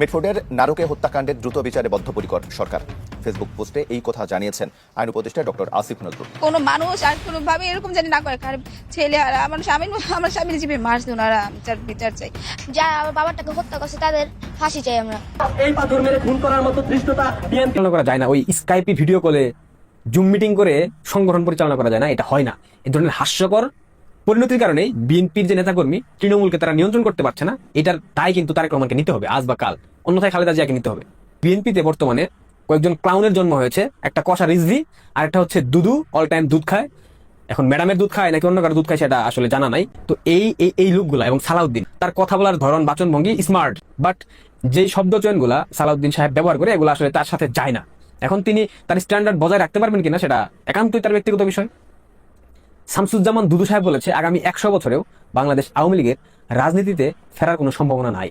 মিটফোর্ডের নারকে হত্যাকাণ্ডের দ্রুত বিচারে বদ্ধপরিকর সরকার। ফেসবুক পোস্টে এই কথা জানিয়েছেন আইন উপদেষ্টা ডক্টর আসিফ নজরুল। কোনো মানুষ আর কোনো ভাবে এরকম জানি না করে কারণ ছেলে আর আমার স্বামী আমার স্বামীর জীবে মারছে ওনারা বিচার বিচার চাই। যারা আমার বাবাটাকে হত্যা করছে তাদের ফাঁসি চাই আমরা। এই পাথর মেরে খুন করার মতো ধৃষ্টতা বিএনপি পরিচালনা করা যায় না। ওই স্কাইপি ভিডিও কলে জুম মিটিং করে সংগঠন পরিচালনা করা যায় না। এটা হয় না। এই ধরনের হাস্যকর পরিণতির কারণে বিএনপির যে নেতাকর্মী তৃণমূলকে তারা নিয়ন্ত্রণ করতে পারছে না, এটার দায় কিন্তু তারেক রহমানকে নিতে হবে আজ বা কাল। অন্যথায় খালেদা জিয়াকে নিতে হবে। বিএনপিতে বর্তমানে কয়েকজন ক্লাউনের জন্ম হয়েছে, একটা কষা রিজভি, আর একটা হচ্ছে দুদু অল টাইম দুধ খায়। এখন ম্যাডামের দুধ খায় নাকি অন্য কারও দুধ খায় সেটা আসলে জানা নাই। তো এই এই এই লুকগুলা এবং সালাউদ্দিন, তার কথা বলার ধরন বাচনভঙ্গি স্মার্ট বাট যেই শব্দ চয়নগুলা সালাউদ্দিন সাহেব ব্যবহার করে, এগুলো আসলে তার সাথে যায় না। এখন তিনি তার স্ট্যান্ডার্ড বজায় রাখতে পারবেন কিনা সেটা একান্তই তার ব্যক্তিগত বিষয়। শামসুজ্জামান দুদু সাহেব বলেছে, আগামী একশো বছরেও বাংলাদেশ আওয়ামী লীগের রাজনীতিতে ফেরার কোনো সম্ভাবনা নাই।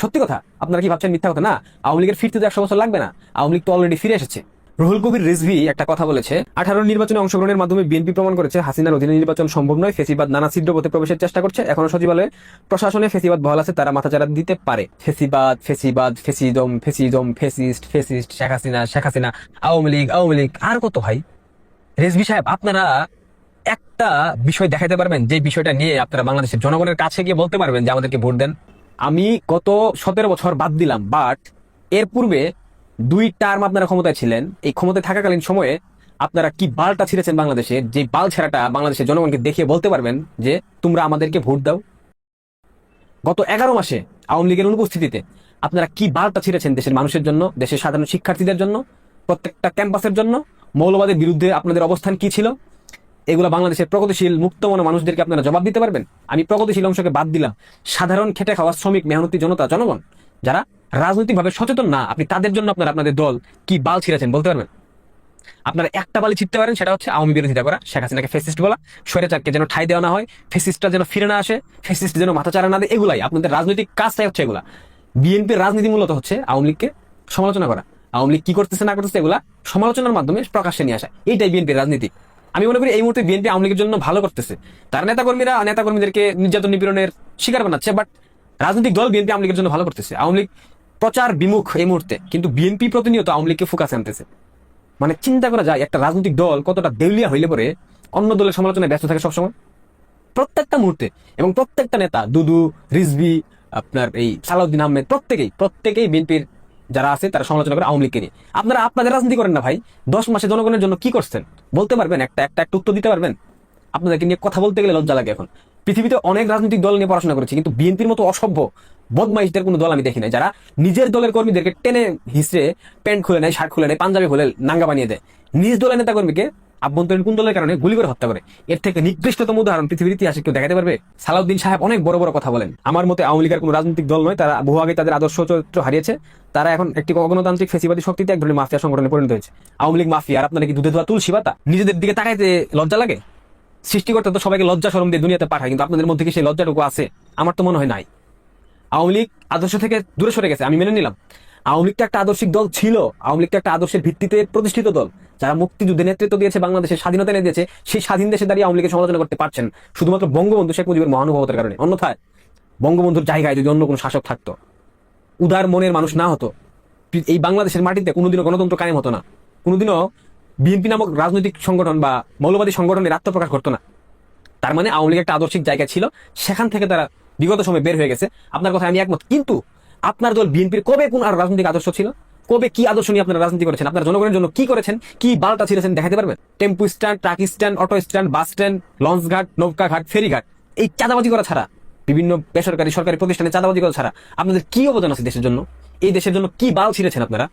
সত্যি কথা, আপনারা কি ভাবছেন মিথ্যা কথা? না, আওয়ামী লীগের ফিরতে তো একশো বছর লাগবে না। আওয়ামী লীগ তো অলরেডি ফিরে এসেছে। রুহুল কবির রিজভি একটা কথা বলেছে, আঠারো নির্বাচনে অংশগ্রহণের মাধ্যমে বিএনপি প্রমাণ করেছে, হাসিনার অধীনে নির্বাচন সম্ভব নয়, ফেসিবাদ নানা ছিদ্র পথে প্রবেশের চেষ্টা করছে। এখনও সচিবালয়ে প্রশাসনে ফেসিবাদ বহাল আছে, তারা মাথাচাড়া দিতে পারে। ফেসিবাদ ফেসিবাদ ফেসিদম ফেসিদম ফেসিস্ট ফেসিস্ট, শেখ হাসিনা শেখ হাসিনা, আওয়ামী লীগ আওয়ামী লীগ, আর কত ভাই? রেজভি সাহেব, আপনারা একটা বিষয় দেখাতে পারবেন, যে বিষয়টা নিয়ে আপনারা বাংলাদেশের জনগণের কাছে গিয়ে বলতে পারবেন যে আমাদেরকে ভোট দেন। আমি গত সতেরো বছর বাদ দিলাম বাট এর পূর্বে দুই টার্ম আপনারা ক্ষমতায় ছিলেন। এই ক্ষমতায় থাকাকালীন সময়ে আপনারা কি বালটা ছিঁড়েছেন বাংলাদেশে? যে বাল ছেঁড়াটা বাংলাদেশের জনগণকে দেখিয়ে বলতে পারবেন যে তোমরা আমাদেরকে ভোট দাও। গত এগারো মাসে আওয়ামী লীগের অনুপস্থিতিতে আপনারা কি বার্তা ছিঁড়েছেন দেশের মানুষের জন্য, দেশের সাধারণ শিক্ষার্থীদের জন্য, প্রত্যেকটা ক্যাম্পাসের জন্য? মৌলবাদের বিরুদ্ধে আপনাদের অবস্থান কি ছিল? এগুলো বাংলাদেশের প্রগতিশীল, মুক্তমনা মানুষদেরকে আপনারা জবাব দিতে পারবেন? আমি প্রগতিশীল অংশকে বাদ দিলাম। সাধারণ খেটে খাওয়া শ্রমিক, মেহনতি জনতা, জনগণ, যারা রাজনৈতিকভাবে সচেতন না, আপনি তাদের জন্য আপনারা আপনাদের দল কি বাল ছিঁড়েছেন বলতে পারবেন? আপনারা একটা বালি ছিটতে পারেন, সেটা হচ্ছে আওয়ামী বিরোধিতা করা, শেখ হাসিনাকে ফেসিস্ট বলা, স্বৈরাচারকে যেন ঠাই দেওয়া না হয় ফেসিস্টটা যেন ফিরে না আসে ফেসিস্ট যেন মাথা চারা না দেয়, এগুলাই আপনাদের রাজনৈতিক কাজটাই হচ্ছে এগুলা। বিএনপির রাজনীতি মূলত হচ্ছে আওয়ামী লীগকে সমালোচনা করা। আওয়ামী লীগ কি করতেছে, না করতেছে, এগুলা সমালোচনার মাধ্যমে প্রকাশ্যে নিয়ে আসা। এইটাই বিএনপির রাজনীতি। আমি মনে করি এই মুহূর্তে বিএনপি আওয়ামী লীগের জন্য ভালো করতেছে। তার নেতাকর্মীরা নেতাকর্মীদেরকে নির্যাতন নিপীড়নের শিকার বানাচ্ছে বাট রাজনৈতিক দল বিএনপি আওয়ামী জন্য ভালো করতেছে। আওয়ামী প্রচার বিমুখ এই মুহূর্তে, কিন্তু বিএনপি প্রতিনিয়ত আওয়ামী লীগকে ফোকাসে আনতেছে। মানে চিন্তা করা যায়, একটা রাজনৈতিক দল কতটা দেউলিয়া হইলে পরে অন্য দলের সমালোচনায় ব্যস্ত থাকে সবসময়? প্রত্যেকটা মুহূর্তে, এবং প্রত্যেকটা নেতা, দুদু রিজবি আপনার এই সালাউদ্দিন আহমেদ, প্রত্যেকেই প্রত্যেকেই বিএনপির যারা আছে, তারা সমালোচনা করে আওয়ামী লীগকে নিয়ে। আপনারা আপনাদের রাজনীতি করেন না ভাই। দশ মাসে জনগণের জন্য কি করছেন? বলতে পারবেন, একটা একটা একটা উত্তর দিতে পারবেন? আপনাদেরকে নিয়ে কথা বলতে গেলে লজ্জা লাগে এখন। পৃথিবীতে অনেক রাজনৈতিক দল নিয়ে পড়াশোনা করেছি, কিন্তু বিএনপির মতো অসভ্য, বদমাইশদের কোনো দল আমি দেখি নাই। যারা নিজের দলের কর্মীদেরকে টেনে হিসড়ে প্যান্ট খুলে নেয়, শার্ট খুলে নেয়, পাঞ্জাবি খুলে নাঙ্গা বানিয়ে দেয়, নিজ দলের নেতা কর্মীকে আভ্যন্তরীণ কোন দলের কারণে গুলি করে হত্যা করে। এর থেকে নিকৃষ্টতম উদাহরণ পৃথিবীর ইতিহাসে কেউ দেখাতে পারবে? সালাউদ্দিন সাহেব অনেক বড় বড় কথা বলেন। আমার মতে আওয়ামী লীগের কোনো রাজনৈতিক দল নয়, তারা বহু আগে তাদের আদর্শ চরিত্র হারিয়েছে। তারা এখন একটি গণতান্ত্রিক ফেসিবাদী শক্তিতে এক ধরনের মাফিয়া সংগঠনে পরিণত হয়েছে। আওয়ামী লীগ মাফিয়া, আর আপনারা কি দুধে ধোয়া তুলসী পাতা? নিজেদের দিকে তাকাইতে লজ্জা লাগে? সৃষ্টিকর্তা তো সবাইকে লজ্জা সরম দিয়ে দুনিয়াতে পাঠায়, কিন্তু আপনাদের মধ্যে কি সেই লজ্জাটুকু আছে? আমার তো মনে হয় নাই। আওয়ামী লীগ আদর্শ থেকে দূরে সরে গেছে, আমি মেনে নিলাম। আওয়ামী লীগটা একটা আদর্শিক দল ছিল। আওয়ামী লীগটা একটা আদর্শের ভিত্তিতে প্রতিষ্ঠিত দল। যারা মুক্তিযুদ্ধে নেতৃত্ব দিয়েছে বাংলাদেশের স্বাধীনতা এনে দিয়েছে, সেই স্বাধীন দেশে দাঁড়িয়ে আওয়ামী লীগের সমালোচনা করতে পারছেন। শুধুমাত্র বঙ্গবন্ধু শেখ মুজিবের মহানুভবতার কারণে। অন্যথায়, বঙ্গবন্ধুর জায়গায় যদি অন্য কোনো শাসক থাকতো, উদার মনের মানুষ না হতো, এই বাংলাদেশের মাটিতে কোনোদিনও গণতন্ত্র কায়েম হতো না। কোনোদিনও বিএনপি নামক রাজনৈতিক সংগঠন বা মৌলবাদী সংগঠনের আত্মপ্রকাশ করতো না। তার মানে আওয়ামী লীগ একটা আদর্শিক জায়গা ছিল, সেখান থেকে তারা বিগত সময় বের হয়ে গেছে। আপনার কথা আমি একমত। কিন্তু আপনার দল বিএনপির কবে কোন আর রাজনৈতিক আদর্শ ছিল? কবে কি আদর্শ নিয়ে আপনারা রাজনীতি করেছেন? আপনার জনগণের জন্য কি করেছেন? কি বালটা ছিঁড়েছেন দেখাতে পারবেন? Tempo stand, truck stand, auto stand, bus stand, launch ঘাট, নৌকা ঘাট, ফেরি ঘাট, এই চাঁদাবাজি করা ছাড়া, বিভিন্ন বেসরকারি সরকারি প্রতিষ্ঠানে চাঁদাবাজি করা ছাড়া আপনাদের কি অবদান আছে দেশের জন্য? এই দেশের জন্য কি বাল ছিঁড়েছেন আপনারা?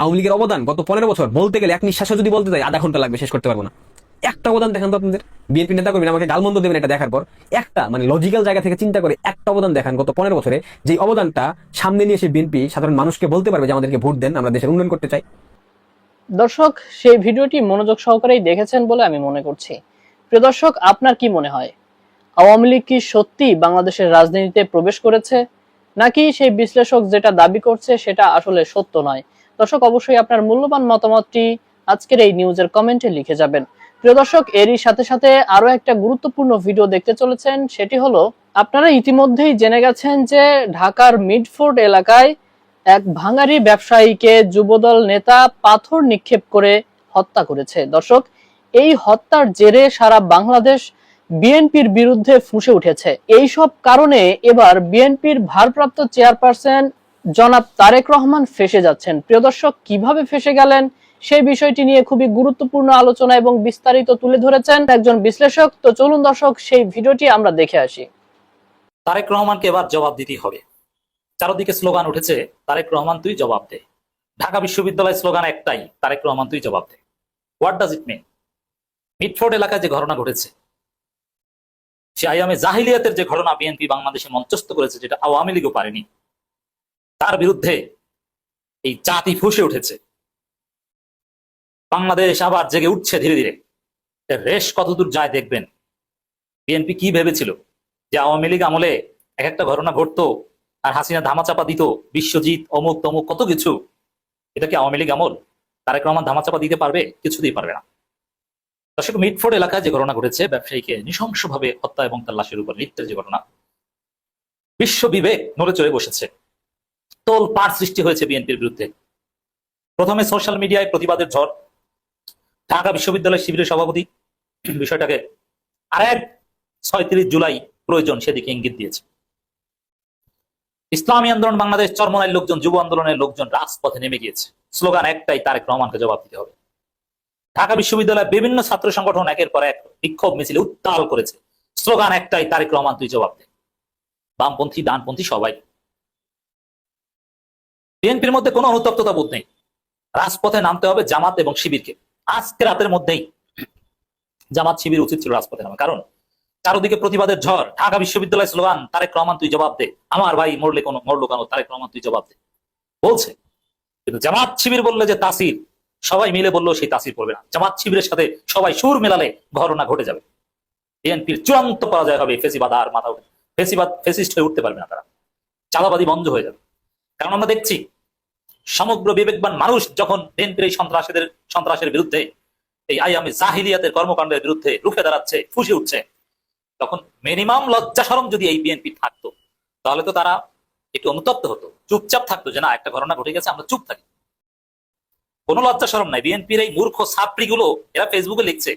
আওয়ামী লীগের অবদান গত পনেরো বছর বলতে গেলে এক নিঃশ্বাসে যদি বলতে যায় আধা ঘণ্টা লাগবে, শেষ করতে পারব না। একটা অবদান দেখান তো আপনাদের। বিএনপি নেতা করবেন আমাকে গালমন্দ দেবেন এটা দেখার পর। একটা মানে লজিক্যাল জায়গা থেকে চিন্তা করে একটা অবদান দেখান গত পনেরো বছরে। যে অবদানটা সামনে নিয়ে এসে বিএনপি সাধারণ মানুষকে বলতে পারবে যে আমাদেরকে ভোট দেন, আমরা দেশের উন্নয়ন করতে চাই। দর্শক, সেই ভিডিওটি মনোযোগ সহকারেই দেখেছেন বলে আমি মনে করছি। প্রিয় দর্শক, আপনার কি মনে হয়? আওয়ামী লীগ কি সত্যি বাংলাদেশের রাজনীতিতে প্রবেশ করেছে? নাকি সেই বিশ্লেষক যেটা দাবি করছে সেটা আসলে সত্য নয়? দর্শক, অবশ্যই আপনার মূল্যবান মতামতটি আজকের এই নিউজের কমেন্টে লিখে যাবেন। প্রিয় দর্শক, এরই সাথে সাথে আরও একটা গুরুত্বপূর্ণ ভিডিও দেখতে চলেছেন। সেটি হলো, আপনারা ইতিমধ্যেই জেনে গেছেন যে ঢাকার মিডফোর্ড এলাকায় এক ভাঙারি ব্যবসায়ীকে যুবদল নেতা পাথর নিক্ষেপ করে হত্যা করেছে। দর্শক, এই হত্যার জেরে সারা বাংলাদেশ বিএনপির বিরুদ্ধে ফুঁসে উঠেছে। এই সব কারণে এবার বিএনপির ভারপ্রাপ্ত চেয়ারপারসন জনাব তারেক রহমান ফেসে যাচ্ছেন। প্রিয় দর্শক, কীভাবে ফেসে গেলেন? সেই বিষয়টি নিয়ে খুবই গুরুত্বপূর্ণ আলোচনা এবং বিস্তারিত তুলে ধরেছেন একজন বিশ্লেষক। তো চলুন দর্শক, সেই ভিডিওটি আমরা দেখে আসি। তারেক রহমানকে এবার জবাব দিতেই হবে। চারদিকে স্লোগান উঠেছে, তারেক রহমান তুই জবাব দে। ঢাকা বিশ্ববিদ্যালয় স্লোগান একটাই, তারেক রহমান তুই জবাব দে। What does it mean Mitford এলাকায় যে ঘটনা ঘটেছে, সে আইয়ামে জাহিলিয়াতের যে ঘটনা বিএনপি বাংলাদেশে মঞ্চস্থ করেছে, যেটা আওয়ামী লীগও পারেনি, তার বিরুদ্ধে এই জাতি ফুসে উঠেছে। বাংলাদেশ আবার জেগে উঠছে ধীরে ধীরে। রেশ কতদূর যায় দেখবেন। বিএনপি কি ভেবেছিল? যে আওয়ামী লীগ আমলে এক একটা ঘটনা ঘটতো, আর হাসিনা ধামাচাপা দিত, বিশ্বজিৎ, অমুক, তমুক, কত কিছু। এটা কি আওয়ামী লীগ আমল? তারেক রহমান ধামাচাপা দিতে পারবে? কিছুতেই পারবে না। দর্শক, মিটফোর্ড এলাকায় যে ঘটনা ঘটেছে, ব্যবসায়ীকে নৃশংসভাবে হত্যা এবং তার লাশের উপর নৃত্যের যে ঘটনা, বিশ্ব বিবেক নড়ে চড়ে বসেছে। তোল পার সৃষ্টি হয়েছে বিএনপির বিরুদ্ধে। প্রথমে সোশ্যাল মিডিয়ায় প্রতিবাদের ঝড় ঢাকা বিশ্ববিদ্যালয় শিবিরের সভাপতি। বিষয়টাকে আরেক ছয়ত্রিশ জুলাই প্রয়োজন সেদিকে ইঙ্গিত দিয়েছে। ইসলামী আন্দোলন বাংলাদেশ চরমনায় লোকজন, যুব আন্দোলনের লোকজন রাজপথে নেমে গিয়েছে। স্লোগান একটাই, তারেক রহমানকে জবাব দিতে হবে। ঢাকা বিশ্ববিদ্যালয়ের বিভিন্ন ছাত্র সংগঠন একের পর এক বিক্ষোভ মিছিলে উত্তাল করেছে। স্লোগান একটাই, তারেক রহমান, তুই জবাব দে। বামপন্থী, ডানপন্থী সবাই। বিএনপির মধ্যে কোনো অনুতপ্ততা বোধ নেই। রাজপথে নামতে হবে জামাত এবং শিবিরকে। আজকে রাতের মধ্যেই জামাত শিবির উচিত ছিল রাজপথে নামা কারণ চারদিকে প্রতিবাদের ঝড়, ঢাকা বিশ্ববিদ্যালয় স্লোগান, তারেক রহমান তুই জবাব দে। আমার ভাই মরলে কোনো, মরলো কেন, তারেক রহমান তুই জবাব দে। বলছে। কিন্তু জামাত শিবির বললে যে তাসির, সবাই মিলে বলল সেই তাসির পড়বে না। জামাত শিবিরের সাথে সবাই সুর মেলালে ঘটনা ঘটে যাবে। বিএনপির চূড়ান্ত পরাজয় হবে ফেসিবাদ, আর মাথা উঠে ফেসিবাদ ফেসিস্ট হয়ে উঠতে পারবে না তারা। চালাবাদী বন্ধ হয়ে যাবে। কারণ আমরা দেখছি সমগ্র বিবেকবান মানুষ যখন বিএনপির এই সন্ত্রাসীদের, সন্ত্রাসের বিরুদ্ধে, এই আইয়ামে জাহিলিয়াতের কর্মকাণ্ডের বিরুদ্ধে রুখে দাঁড়াচ্ছে, ফুসে উঠছে, তখন মিনিমাম লজ্জা সরম যদি এই বিএনপি থাকতো, তাহলে তো তারা একটু অনুতপ্ত হতো। চুপচাপ থাকতো যে না, একটা ঘটনা ঘটে গেছে, আমরা চুপ থাকি। কোনো লজ্জা সরম নাই। বিএনপির এই মূর্খ ছাত্রীগুলো এরা ফেসবুকে লিখছে